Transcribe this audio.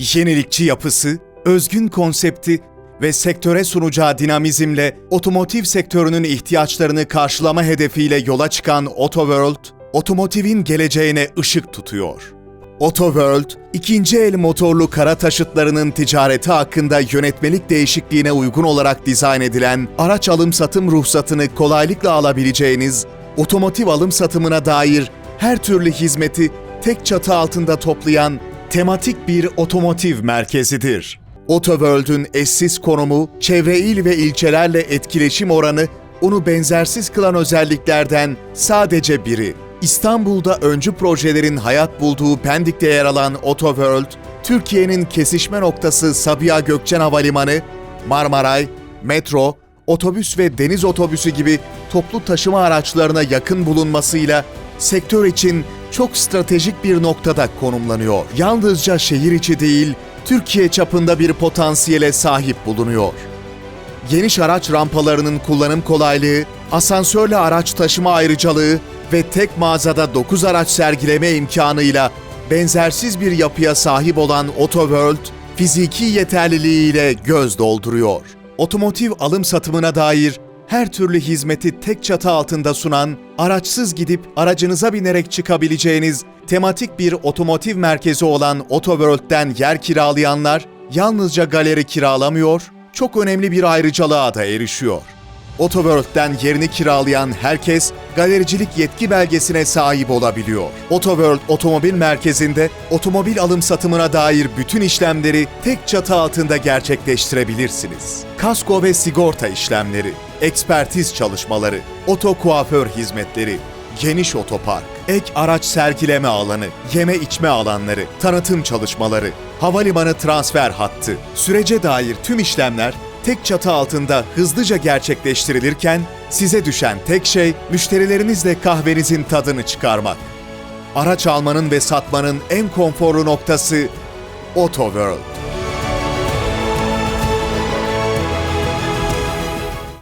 Yenilikçi yapısı, özgün konsepti ve sektöre sunacağı dinamizmle otomotiv sektörünün ihtiyaçlarını karşılama hedefiyle yola çıkan Autoworld, otomotivin geleceğine ışık tutuyor. Autoworld, ikinci el motorlu kara taşıtlarının ticareti hakkında yönetmelik değişikliğine uygun olarak dizayn edilen araç alım-satım ruhsatını kolaylıkla alabileceğiniz, otomotiv alım-satımına dair her türlü hizmeti tek çatı altında toplayan tematik bir otomotiv merkezidir. Autoworld'ün eşsiz konumu, çevre il ve ilçelerle etkileşim oranı onu benzersiz kılan özelliklerden sadece biri. İstanbul'da öncü projelerin hayat bulduğu Pendik'te yer alan Autoworld, Türkiye'nin kesişme noktası Sabiha Gökçen Havalimanı, Marmaray, metro, otobüs ve deniz otobüsü gibi toplu taşıma araçlarına yakın bulunmasıyla sektör için çok stratejik bir noktada konumlanıyor. Yalnızca şehir içi değil, Türkiye çapında bir potansiyele sahip bulunuyor geniş araç rampalarının kullanım kolaylığı, asansörle araç taşıma ayrıcalığı ve tek mağazada 9 araç sergileme imkanıyla benzersiz bir yapıya sahip olan Autoworld, fiziki yeterliliğiyle göz dolduruyor. Otomotiv alım satımına dair her türlü hizmeti tek çatı altında sunan, araçsız gidip aracınıza binerek çıkabileceğiniz tematik bir otomotiv merkezi olan Autoworld'den yer kiralayanlar yalnızca galeri kiralamıyor, çok önemli bir ayrıcalığa da erişiyor. Autoworld'den yerini kiralayan herkes galericilik yetki belgesine sahip olabiliyor. Autoworld Otomobil Merkezi'nde otomobil alım satımına dair bütün işlemleri tek çatı altında gerçekleştirebilirsiniz. Kasko ve sigorta işlemleri, ekspertiz çalışmaları, oto kuaför hizmetleri, geniş otopark, ek araç sergileme alanı, yeme içme alanları, tanıtım çalışmaları, havalimanı transfer hattı, sürece dair tüm işlemler tek çatı altında hızlıca gerçekleştirilirken size düşen tek şey müşterilerinizle kahvenizin tadını çıkarmak. Araç almanın ve satmanın en konforlu noktası Autoworld.